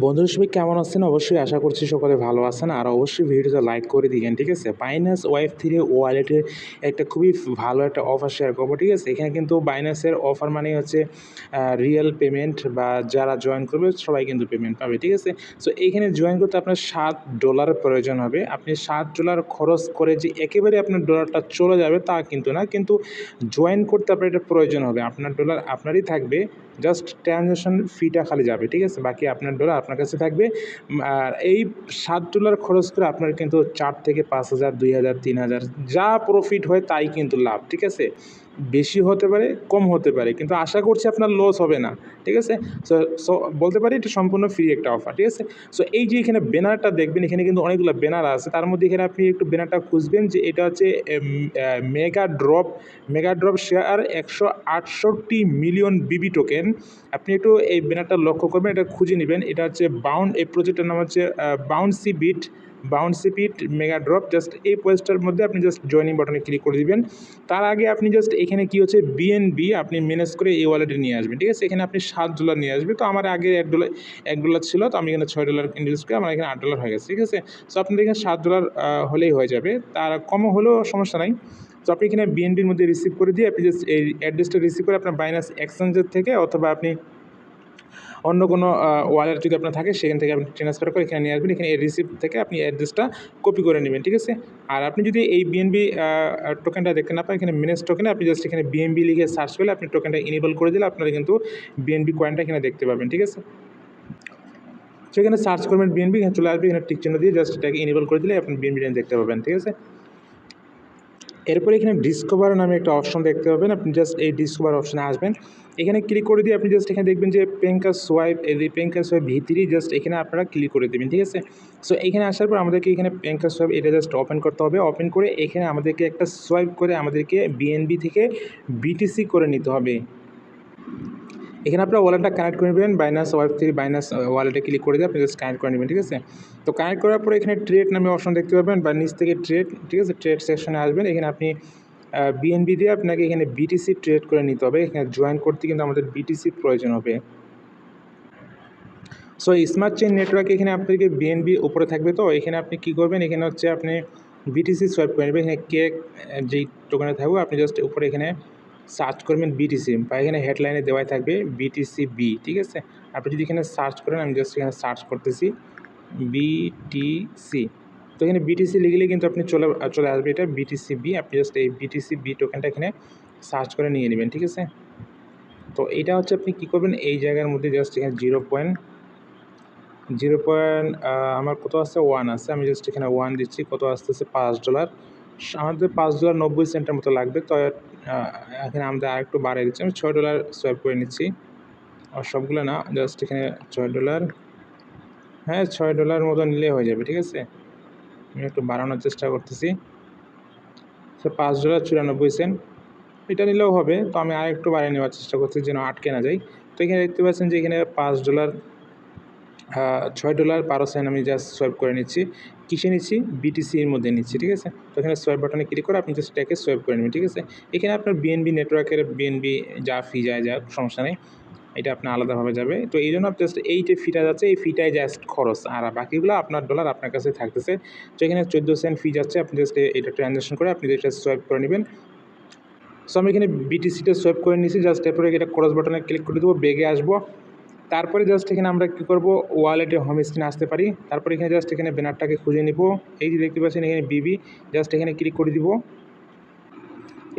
বন্ধুরা, সবাই কেমন আছেন? অবশ্যই আশা করছি সকলে ভালো আছেন। আর অবশ্যই ভিডিওটা লাইক করে দিবেন, ঠিক আছে? বাইনাস ওয়াইফ থ্রি ওয়ালেটের একটা খুবই ভালো একটা অফার শেয়ার করব, ঠিক আছে? এখানে কিন্তু বাইনাসের অফার মানে হচ্ছে রিয়েল পেমেন্ট বা যারা জয়েন করবে, সবাই কিন্তু পেমেন্ট পাবে, ঠিক আছে? সো এখানে জয়েন করতে আপনার সাত ডলার প্রয়োজন হবে। আপনি সাত ডলার খরচ করে যে একেবারে আপনার ডলারটা চলে যাবে তা কিন্তু না। কিন্তু জয়েন করতে আপনার এটা প্রয়োজন হবে। আপনার ডলার আপনারই থাকবে জাস্ট ট্রানজ্যাকশন ফিটা খালি যাবে, ঠিক আছে? বাকি আপনার ডলার আপনার কাছে থাকবে। আর এই সাত ডলার খরচ করে আপনার কিন্তু চার থেকে পাঁচ হাজার, দুই হাজার, তিন হাজার যা প্রফিট হয় তাই কিন্তু লাভ, ঠিক আছে? বেশি হতে পারে, কম হতে পারে, কিন্তু আশা করছি আপনার লস হবে না, ঠিক আছে? সো সো বলতে পারি এটা সম্পূর্ণ ফ্রি একটা অফার ঠিক আছে? সো এই যে এখানে ব্যানারটা দেখবেন, এখানে কিন্তু অনেকগুলো ব্যানার আছে, তার মধ্যে এখানে আপনি একটু ব্যানারটা খুঁজবেন যে এটা হচ্ছে mega drop mega drop share একশো আটষট্টি মিলিয়ন বিবি টোকেন আপনি একটু এই ব্যানারটা লক্ষ্য করবেন, এটা খুঁজে নেবেন, এটা হচ্ছে বাউন্ড এই প্রজেক্টের নাম হচ্ছে bouncy beat bouncy beat mega drop just এই পোস্টটার মধ্যে আপনি জাস্ট জয়নিং বাটনে ক্লিক করে দিবেন। তার আগে আপনি জাস্ট এখানে কি হচ্ছে বিএনবি আপনি ম্যানেজ করে এই ওয়ালেটে নিয়ে আসবেন, ঠিক আছে? এখানে আপনি সাত ডলার নিয়ে আসবেন তো আমার আগে এক ডলার এক ডলার ছিল, তো আমি এখানে ছয় ডলার ইনভেস্ট করে আমার এখানে আট ডলার হয়ে গেছে, ঠিক আছে? সো আপনাদের এখানে সাত ডলার হলেই হয়ে যাবে, তার কমও হলেও সমস্যা নাই। তো আপনি এখানে বিএনবির মধ্যে রিসিভ করে দিয়ে আপনি জাস্ট এই অ্যাড্রেসটা রিসিভ করে আপনার বাইনাস এক্সচেঞ্জের থেকে অথবা আপনি অন্য কোনো ওয়ালেট যদি আপনার থাকে, সেখান থেকে আপনি ট্রান্সফার করে এখানে নিয়ে আসবেন। এখানে এই রিসিপ্ট থেকে আপনি অ্যাড্রেসটা কপি করে নেবেন, ঠিক আছে? আর আপনি যদি এই বিএনবি টোকেনটা দেখতে না পান, এখানে মিনেস টোকেনে আপনি জাস্ট এখানে বিএনবি লিখে সার্চ করলে আপনি টোকেনটা ইনেবল করে দিলে আপনারা কিন্তু বিএনবি কয়েনটা এখানে দেখতে পাবেন, ঠিক আছে? তো এখানে সার্চ করবেন বিএনবি এখানে চলে আসবে, এখানে টিক চিহ্ন দিয়ে জাস্ট এটাকে ইনেবল করে দিলে আপনি বিএনবি দেখতে পাবেন, ঠিক আছে? এরপরে এখানে ডিসকভার নামে একটা অপশন দেখতে পাবেন। আপনি জাস্ট এই ডিসকভার অপশনে আসবেন। এখানে ক্লিক করে দিয়ে আপনি জাস্ট এখানে দেখবেন যে পেঙ্কা সোয়াইপ এই পেঙ্কা সোয়াইপ ভিতরেই জাস্ট এখানে আপনারা ক্লিক করে দেবেন, ঠিক আছে? সো এখানে আসার পর আমাদেরকে এখানে পেঙ্কা সোয়াইপ এটা জাস্ট ওপেন করতে হবে। ওপেন করে এখানে আমাদেরকে একটা সোয়াইপ করে আমাদেরকে বিএনবি থেকে বিটিসি করে নিতে হবে। এখানে আপনার ওয়ালেটটা কানেক্ট করে নেবেন বাইনাস ওয়াইফ থ্রি বাইনাস ওয়ালেটে ক্লিক করে দিয়ে আপনি জাস্ট কানেক্ট করে নেবেন, ঠিক আছে? তো কানেক্ট করার পরে এখানে ট্রেড নামে অপশন দেখতে পাবেন বা নিচ থেকে ট্রেড ঠিক আছে? ট্রেড সেকশনে আসবেন, এখানে আপনি বিএনবি দিয়ে আপনাকে এখানে বিটিসি ট্রেড করে নিতে হবে, এখানে জয়েন করতে কিন্তু আমাদের বিটিসি প্রয়োজন হবে। সো স্মার্ট চেইন নেটওয়ার্ক এখানে আপনাকে বিএনবি উপরে থাকবে, তো এখানে আপনি কী করবেন? এখানে হচ্ছে আপনি বিটিসি সোয়াইপ করে নেবেন, এখানে কেক যেই টোকেনে থাকবে আপনি জাস্ট উপরে এখানে সার্চ করবেন বিটিসি বা এখানে হেডলাইনে দেওয়াই থাকবে বিটিসি বি ঠিক আছে? আপনি যদি এখানে সার্চ করেন, আমি জাস্ট এখানে সার্চ করতেছি বিটিসি তো এখানে বিটিসি লিখলে কিন্তু আপনি চলে চলে আসবে এটা বিটিসি বি আপনি জাস্ট এই বিটিসি বি টোকেনটা এখানে সার্চ করে নিয়ে নেবেন, ঠিক আছে? তো এটা হচ্ছে আপনি কী করবেন, এই জায়গার মধ্যে জাস্ট এখানে জিরো পয়েন্ট জিরো পয়েন্ট আমার কত আসছে ওয়ান আছে, আমি জাস্ট এখানে ওয়ান দিচ্ছি, কত আসতেছে? পাঁচ ডলার আমাদের পাঁচ ডলার নব্বই সেন্টের মতো লাগবে। তো এখানে আমাদের আরেকটু বাড়িয়ে দিচ্ছি। আমি ছয় ডলার সোয়াইপ করে নিচ্ছি। আর সবগুলো না জাস্ট এখানে ছয় ডলার হ্যাঁ ছয় ডলার মতো নিলে হয়ে যাবে, ঠিক আছে? আমি একটু বাড়ানোর চেষ্টা করতেছি। তো, পাঁচ ডলার চুরানব্বই সেন্ট এটা নিলেও হবে। তো, আমি আর একটু বাড়িয়ে নেওয়ার চেষ্টা করছি যেন আটকে না যাই। তো, এখানে দেখতে পাচ্ছেন যে, এখানে পাঁচ ডলার ছয় ডলার বারো সেন্ট আমি জাস্ট সোয়াইপ করে নিচ্ছি। কিসে নিচ্ছি? বিটিসির মধ্যে নিচ্ছি, ঠিক আছে? তো এখানে সোয়াইপ বাটনে ক্লিক করে আপনি জাস্ট এটাকে সোয়াইপ করে নেবেন, ঠিক আছে? এখানে আপনার বিএনবি নেটওয়ার্কের বিএনবি যা ফি যায়, যা সমস্যা নেই, এটা আপনার আলাদাভাবে যাবে। তো এই জন্য জাস্ট এই যে ফিটা যাচ্ছে, এই ফিটাই জাস্ট খরচ। আর বাকিগুলো আপনার ডলার আপনার কাছে থাকতেছে। তো এখানে চোদ্দ সেন্ট ফি যাচ্ছে, আপনি জাস্ট এটা ট্রানজ্যাকশন করে আপনি যেটা সোয়াইপ করে নেবেন। সো আমি এখানে বিটিসিটা সোয়াইপ করে নিয়েছি জাস্ট এরপরে এটা ক্রস বাটনে ক্লিক করে দেবো, বেগে আসব। তারপরে জাস্ট এখানে আমরা কী করব? ওয়ালেটে হোম স্ক্রিনে আসতে পারি। তারপরে এখানে জাস্ট এখানে ব্যানারটাকে খুঁজে নিব। এই যে দেখতে পাচ্ছেন এখানে বিবি জাস্ট এখানে ক্লিক করে দিব।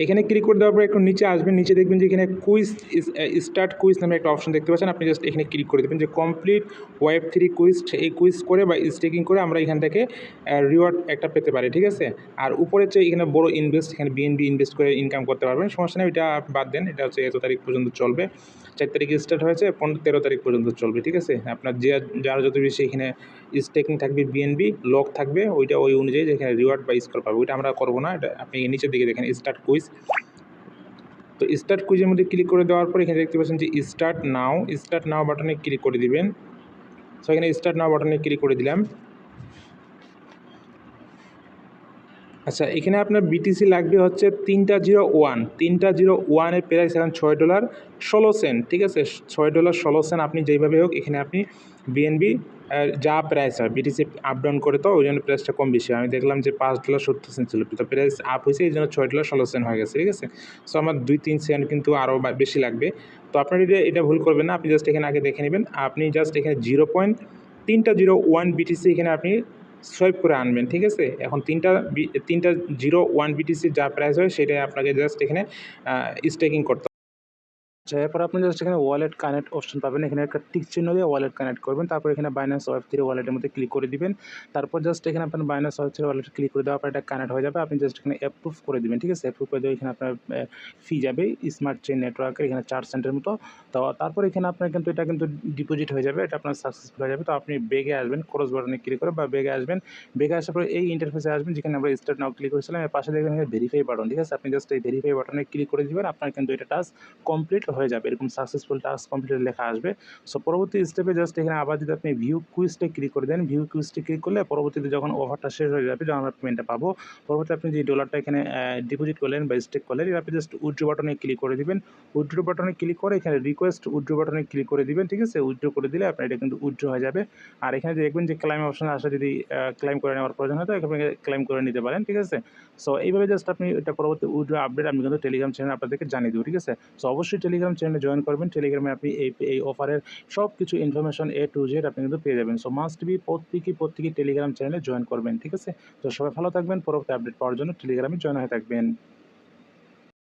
এখানে ক্লিক করে দেওয়ার পর একটু নিচে আসবেন, নিচে দেখবেন যে এখানে কুইজ স্টার্ট কুইজ নামে একটা অপশন দেখতে পাচ্ছেন। আপনি জাস্ট এখানে ক্লিক করে দেবেন যে কমপ্লিট ওয়েব থ্রি কুইজ এই কুইজ করে বা স্টেকিং করে আমরা এখান থেকে রিওয়ার্ড একটা পেতে পারি, ঠিক আছে? আর উপরে যে এখানে বড় ইনভেস্ট এখানে বিএনবি ইনভেস্ট করে ইনকাম করতে পারবেন। সমস্যা নেই এটা বাদ দেন, এটা হচ্ছে এত তারিখ পর্যন্ত চলবে। চার তারিখে স্টার্ট হয়েছে, পনেরো তেরো তারিখ পর্যন্ত চলবে, ঠিক আছে? আপনার যে, যার যত বেশি এখানে স্টেকিং থাকবে বিএনবি লক থাকবে, ওইটা ওই অনুযায়ী যেখানে রিওয়ার্ড বা স্কোর পাবে, ওইটা আমরা করব না, এটা আপনি নিচের দিকে দেখেন স্টার্ট কুইজ তো স্টার্ট কুইজের মধ্যে ক্লিক করে দেওয়ার পর এখানে দেখতে পাচ্ছেন যে স্টার্ট নাও স্টার্ট নাও বাটনে ক্লিক করে দিবেন। সো এখানে স্টার্ট নাও বাটনে ক্লিক করে দিলাম। আচ্ছা এখানে আপনার বিটিসি লাগবে হচ্ছে তিনটা জিরো ওয়ান। তিনটা জিরো ওয়ানের প্রাইস এখন ছয় ডলার ষোলো সেন্ট ঠিক আছে? ছয় ডলার ষোলো সেন্ট আপনি যেইভাবে হোক এখানে আপনি বিএনবি যা প্রাইস হয় বিটিসি আপ ডাউন করে তো, ওই জন্য প্রাইসটা কম বেশি হয়। আমি দেখলাম যে পাঁচ ডলার সত্তর সেন্ট ছিল তো প্রাইস আপ হয়েছে, এই জন্য ছয় ডলার ষোলো সেন্ট হয়ে গেছে, ঠিক আছে? সো আমার দুই তিন সেন্ট কিন্তু আরও বেশি লাগবে। তো আপনার এটা এটা ভুল করবেন না, আপনি জাস্ট এখানে আগে দেখে নেবেন। আপনি জাস্ট এখানে জিরো পয়েন্ট তিনটা জিরো ওয়ান বিটিসি এখানে আপনি সোয়াইপ করে আনবেন, ঠিক আছে? এখন তিনটা তিনটা জিরো ওয়ান বিটিসি যা প্রাইস হয়, সেটাই আপনাকে জাস্ট এখানে স্টেকিং করতে আচ্ছা এরপর আপনি জাস্ট এখানে ওয়ালেট কানেক্ট অপশন পাবেন। এখানে একটা টিক চিহ্ন দিয়ে ওয়ালেট কানেক্ট করবেন। তারপর এখানে বাইন্যান্স ওয়েব থ্রি ওয়ালেটের মধ্যে ক্লিক করে দিবেন। তারপর জাস্ট এখানে আপনার Binance web three wallet click করে দেওয়ার পর এটা কানেক্ট হয়ে যাবে। আপনি জাস্ট এখানে অ্যাপ্রুভ করে দিবেন, ঠিক আছে? অ্যাপ্রুভ করে দেবে এখানে আপনার ফি যাবে। স্মার্ট চেইন নেটওয়ার্কের এখানে চার সেন্টের মতো। তো তারপর এখানে আপনার কিন্তু, এটা কিন্তু ডিপোজিট হয়ে যাবে। এটা আপনার সাকসেসফুল হয়ে যাবে। তো আপনি বেগে আসবেন ক্রস বাটনে ক্লিক করে বা বেগে আসবেন। বেগে আসার পরে এই ইন্টারফেসে আসবেন যেখানে আমরা স্টার্ট নাও ক্লিক করেছিলাম। এর পাশে দেখবেন ভেরিফাই বাটন ঠিক আছে? আপনি জাস্ট এই ভেরিফাই বাটনে ক্লিক করে দিবেন। আপনার কিন্তু এটা টাস্ক কমপ্লিট হয়ে যাবে, এরকম সাকসেসফুল টাস্ক কমপ্লিট লেখা আসবে। সো পরবর্তী স্টেপে জাস্ট এখানে আবার যদি আপনি ভিউ কুইজটে ক্লিক করে দেন ভিউ কুইজটে ক্লিক করলে পরবর্তীতে যখন ওভারটা শেষ হয়ে যাবে যখন আমরা পেমেন্টটা পাবো। পরবর্তী আপনি যে ডলারটা এখানে ডিপোজিট করলেন বা স্টেক করলেন আপনি জাস্ট উইথড্রো বাটনে ক্লিক করে দিবেন। উইথড্রো বাটনে ক্লিক করে এখানে রিকোয়েস্ট উইথড্রো বাটনে ক্লিক করে দিবেন, ঠিক আছে? উইথড্রো করে দিলে আপনার এটা কিন্তু উইথড্রো হয়ে যাবে। আর এখানে দেখবেন যে ক্লাইম অপশন আসলে যদি ক্লাইম করে নেওয়ার প্রয়োজন হয়, তো এখানে ক্লাইম করে নিতে পারেন, ঠিক আছে? সো এইভাবে জাস্ট আপনি এটা পরবর্তী উইথড্রো আপডেট আমি কিন্তু টেলিগ্রাম চ্যানেল আপনাদেরকে জানিয়ে দেবো, ঠিক আছে? সো অবশ্যই টেলিগ্রাম চ্যানেলে জয়েন করবেন। টেলিগ্রামে আপনি এই এই অফারের সব কিছু ইনফরমেশন এ টু জেড আপনি কিন্তু পেয়ে যাবেন। সো মাস্ট বি প্রত্যেকেই প্রত্যেকেই টেলিগ্রাম চ্যানেলে জয়েন করবেন, ঠিক আছে? তো সবাই ভালো থাকবেন। পরবর্তী আপডেট পাওয়ার জন্য টেলিগ্রামে জয়েন হয়ে থাকবেন।